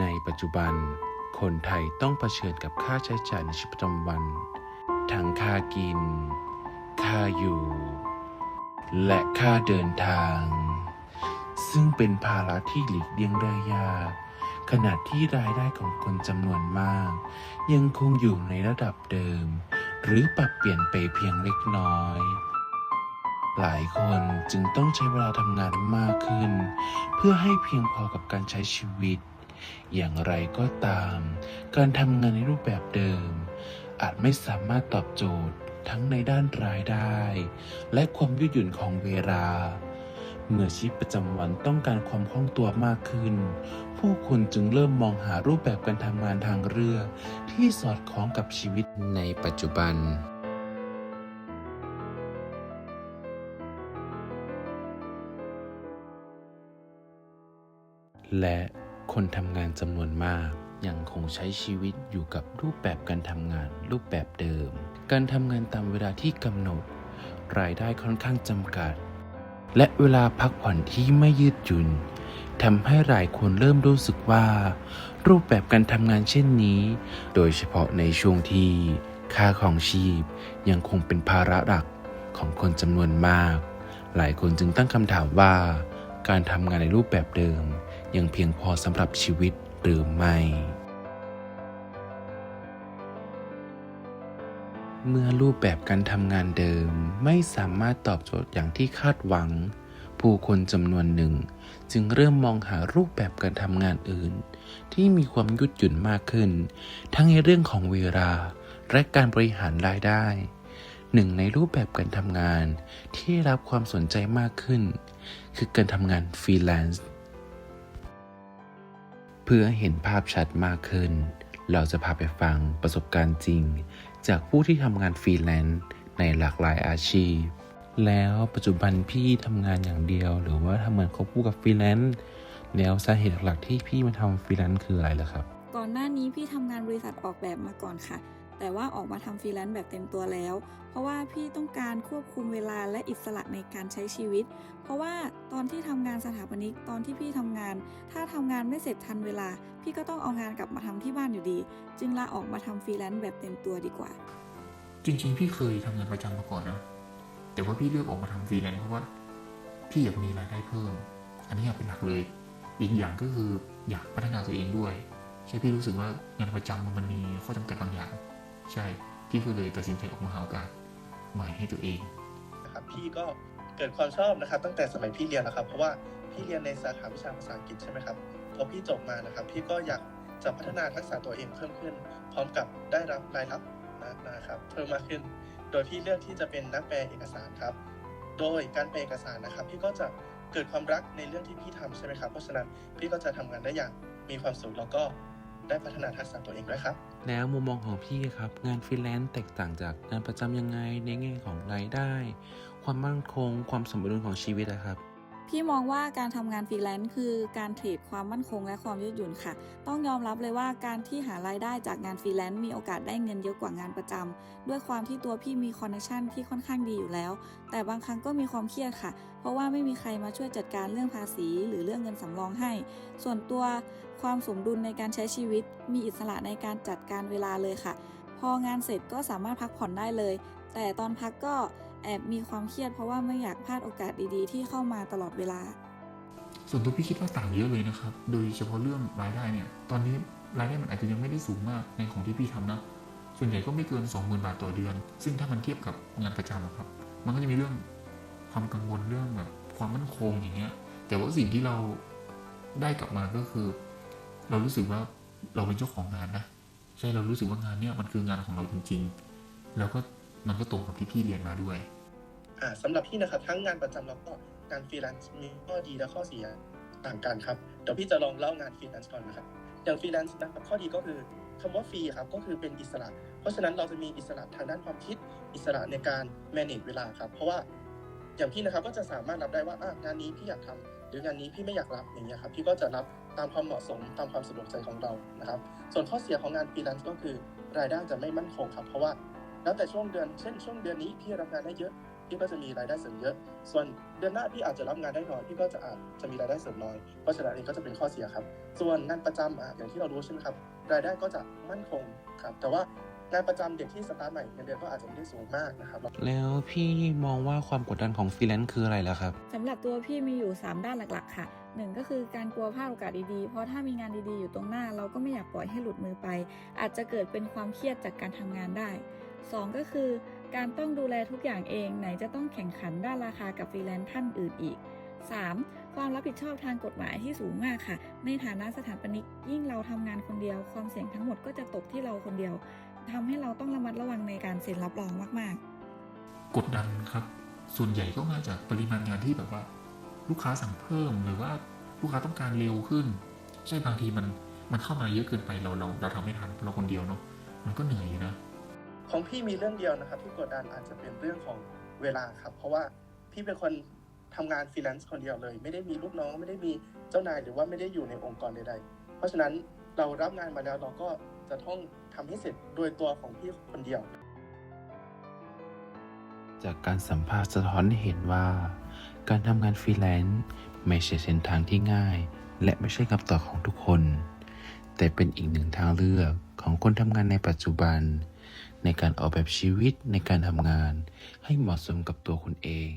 ในปัจจุบัน คนไทยต้องเผชิญกับค่าใช้จ่ายในชีวิตประจำวัน ทั้งค่ากิน ค่าอยู่ และค่าเดินทาง ซึ่งเป็นภาระที่หลีกเลี่ยงได้ยาก ขณะที่รายได้ของคนจำนวนมาก ยังคงอยู่ในระดับเดิม หรือปรับเปลี่ยนไปเพียงเล็กน้อยหลายคนจึงต้องใช้เวลาทำงานมากขึ้น เพื่อให้เพียงพอกับการใช้ชีวิต อย่างไรก็ตาม การทำงานในรูปแบบเดิม อาจไม่สามารถตอบโจทย์ทั้งในด้านรายได้ และความยืดหยุ่นของเวลา เมื่อชีวิตประจำวันต้องการความคล่องตัวมากขึ้น ผู้คนจึงเริ่มมองหารูปแบบการทำงานทางเรือ ที่สอดคล้องกับชีวิตในปัจจุบันและ คนทำงานจำนวนมาก ยังคงใช้ชีวิตอยู่กับรูปแบบการทำงานรูปแบบเดิม การทำงานตามเวลาที่กำหนด รายได้ค่อนข้างจำกัด และเวลาพักผ่อนที่ไม่ยืดหยุ่นทำให้หลายคนเริ่มรู้สึกว่า รูปแบบการทำงานเช่นนี้ โดยเฉพาะในช่วงที่ค่าของชีพยังคงเป็นภาระหลักของคนจำนวนมาก หลายคนจึงตั้งคำถามว่า การทำงานในรูปแบบเดิม ยังเพียงพอสำหรับชีวิตหรือไม่ เมื่อรูปแบบการทำงานเดิมไม่สามารถตอบโจทย์อย่างที่คาดหวัง ผู้คนจำนวนหนึ่ง จึงเริ่มมองหารูปแบบการทำงานอื่น ที่มีความยืดหยุ่นมากขึ้น ทั้งในเรื่องของเวลาและการบริหารรายได้หนึ่งในรูปแบบการทำงานที่ได้รับความสนใจมากขึ้น คือการทำงานฟรีแลนซ์ เพื่อเห็นภาพชัดมากขึ้น เราจะพาไปฟังประสบการณ์จริง จากผู้ที่ทำงานฟรีแลนซ์ในหลากหลายอาชีพ แล้วปัจจุบันพี่ทำงานอย่างเดียว หรือว่าทำงานควบคู่กับฟรีแลนซ์แล้วสาเหตุหลักๆที่พี่มาทำฟรีแลนซ์คืออะไรล่ะครับ ก่อนหน้านี้พี่ทำงานบริษัทออกแบบมาก่อนค่ะ แต่ว่าออกมาทำฟรีแลนซ์แบบเต็มตัวแล้ว เพราะว่าพี่ต้องการควบคุมเวลาและอิสระในการใช้ชีวิต เพราะว่าตอนที่ทำงานสถาปนิกตอนที่พี่ทำงาน ถ้าทำงานไม่เสร็จทันเวลา พี่ก็ต้องเอางานกลับมาทำที่บ้านอยู่ดี จึงลาออกมาทำฟรีแลนซ์แบบเต็มตัวดีกว่า จริงๆ พี่เคยทำงานประจำมาก่อนนะแต่ว่าพี่เลือกออกมาทำฟรีแลนซ์เพราะว่าพี่อยากมีรายได้เพิ่ม อันนี้อยากเป็นหลักเลย อีกอย่างก็คืออยากพัฒนาตัวเองด้วย ใช่พี่รู้สึกว่างานประจำมันมีข้อจำกัดบางอย่าง ใช่ พี่ก็เลยตัดสินใจออกมาหาโอกาสใหม่ให้ตัวเองนะครับพี่ก็เกิดความชอบนะครับ ตั้งแต่สมัยพี่เรียนแล้วครับ เพราะว่าพี่เรียนในสาขาวิชาภาษาอังกฤษใช่ไหมครับพอพี่จบมานะครับ พี่ก็อยากจะพัฒนาทักษะตัวเองเพิ่มขึ้น พร้อมกับได้รับรายรับนะนะครับเพิ่มมากขึ้น โดยพี่เลือกที่จะเป็นนักแปลเอกสารครับ โดยการแปลเอกสารนะครับ พี่ก็จะเกิดความรักในเรื่องที่พี่ทำใช่ไหมครับ เพราะฉะนั้นพี่ก็จะทำงานได้อย่างมีความสุขแล้วก็ ได้พัฒนาทักษะตัวเองด้วยครับ แล้วมุมมองของพี่ครับ งานฟรีแลนซ์แตกต่างจากงานประจำยังไงในแง่ของรายได้ ความมั่นคง ความสมดุลของชีวิตนะครับ พี่มองว่าการทำงานฟรีแลนซ์คือการเทรดความมั่นคงและความยืดหยุ่นค่ะ ต้องยอมรับเลยว่าการที่หารายได้จากงานฟรีแลนซ์มีโอกาสได้เงินเยอะกว่างานประจำด้วยความที่ตัวพี่มีคอนเนคชั่นที่ค่อนข้างดีอยู่แล้ว แต่บางครั้งก็มีความเครียดค่ะ เพราะว่าไม่มีใครมาช่วยจัดการเรื่องภาษีหรือเรื่องเงินสำรองให้ ส่วนตัวความสมดุลในการใช้ชีวิต มีอิสระในการจัดการเวลาเลยค่ะ พองานเสร็จก็สามารถพักผ่อนได้เลย แต่ตอนพักก็แอบมีความเครียดเพราะว่าไม่อยากพลาดโอกาสดีๆ ที่เข้ามาตลอดเวลา ส่วนตัวพี่คิดว่าต่างเยอะเลยนะครับ โดยเฉพาะเรื่องรายได้เนี่ย ตอนนี้รายได้มันอาจจะยังไม่ได้สูงมากในของที่พี่ทำนะ ส่วนใหญ่ก็ไม่เกิน 20,000 บาทต่อเดือน ซึ่งถ้ามันเทียบกับงานประจำครับ มันก็จะมีเรื่องความกังวลเรื่องแบบความมั่นคงอย่างเงี้ย แต่ว่าสิ่งที่เราได้กลับมาก็คือ เรารู้สึกว่าเราเป็นเจ้าของงานนะ ใช่ เรารู้สึกว่างานเนี้ยมันคืองานของเราจริงๆ แล้วก็ มันก็ตรงกับที่พี่เรียนมาด้วย อ่าสำหรับพี่นะครับทั้งงานประจำแล้วก็งานฟรีแลนซ์มีข้อดีและข้อเสียต่างกันครับเดี๋ยวพี่จะลองเล่างานฟรีแลนซ์ก่อนนะครับ อย่างฟรีแลนซ์นะครับข้อดีก็คือคำว่าฟรีครับก็คือเป็นอิสระ เพราะฉะนั้นเราจะมีอิสระทางด้านความคิดอิสระในการ manage เวลาครับเพราะว่าอย่างพี่นะครับก็จะสามารถรับได้ว่าอะงานนี้พี่อยากทำหรืองานนี้พี่ไม่อยากรับอย่างเงี้ยครับพี่ก็จะรับตามความเหมาะสมตามความสะดวกใจของเรานะครับ ส่วนข้อเสียของงานฟรีแลนซ์ก็คือรายได้จะไม่มั่นคงครับ เพราะว่า แล้วแต่ช่วงเดือนเช่นช่วงเดือนนี้พี่รับงานได้เยอะพี่ก็จะมีรายได้เสริมเยอะ ส่วนเดือนหน้าพี่อาจจะรับงานได้น้อยพี่ก็จะอาจจะมีรายได้เสริมน้อย เพราะฉะนั้นเองก็จะเป็นข้อเสียครับ ส่วนงานประจำอะอย่างที่เรารู้ใช่ไหมครับ รายได้ก็จะมั่นคงครับ แต่ว่างานประจำเด็กที่สตาร์ทใหม่เงินเดือนก็อาจจะไม่ได้สูงมากนะครับ แล้วพี่มองว่าความกดดันของฟรีแลนซ์คืออะไรล่ะครับสำหรับตัวพี่มีอยู่ 3 ด้านหลักๆ ค่ะ1ก็คือการกลัวพลาดโอกาสดีๆ เพราะถ้ามีงานดีๆอยู่ตรงหน้า เราก็ไม่อยากปล่อยให้หลุดมือไป อาจจะเกิดเป็นความเครียดจากการทำงานได้ 2 ก็คือ การต้องดูแลทุกอย่างเองไหนจะต้องแข่งขันด้านราคากับฟรีแลนซ์ท่านอื่นอีก 3. ความรับผิดชอบทางกฎหมายที่สูงมากค่ะ ในฐานะสถาปนิกยิ่งเราทำงานคนเดียว ความเสี่ยงทั้งหมดก็จะตกที่เราคนเดียวทำให้เราต้องระมัดระวังในการเซ็นรับรองมาก ๆ กดดันครับ ส่วนใหญ่ก็มาจากปริมาณงานที่แบบว่า ลูกค้าสั่งเพิ่มหรือว่าลูกค้าต้องการเร็วขึ้น ใช่บางทีมันมันเข้ามาเยอะเกินไปเราเราเราทำไม่ทันเราคนเดียวเนาะมันก็เหนื่อยอยู่นะ ของพี่มีเรื่องเดียวนะครับ ที่กดดันอาจจะเป็นเรื่องของเวลาครับ เพราะว่าพี่เป็นคนทำงานฟรีแลนซ์คนเดียวเลย ไม่ได้มีลูกน้อง ไม่ได้มีเจ้านายหรือว่าไม่ได้อยู่ในองค์กรใดๆ เพราะฉะนั้นเรารับงานมาแล้วเราก็จะต้องทำให้เสร็จโดยตัวของพี่คนเดียว จากการสัมภาษณ์สะท้อนเห็นว่า การทำงานฟรีแลนซ์ไม่ใช่เส้นทางที่ง่าย และไม่ใช่คำตอบของทุกคน แต่เป็นอีกหนึ่งทางเลือกของคนทำงานในปัจจุบัน ในการออกแบบชีวิตในการทำงาน ให้เหมาะสมกับตัวคุณเอง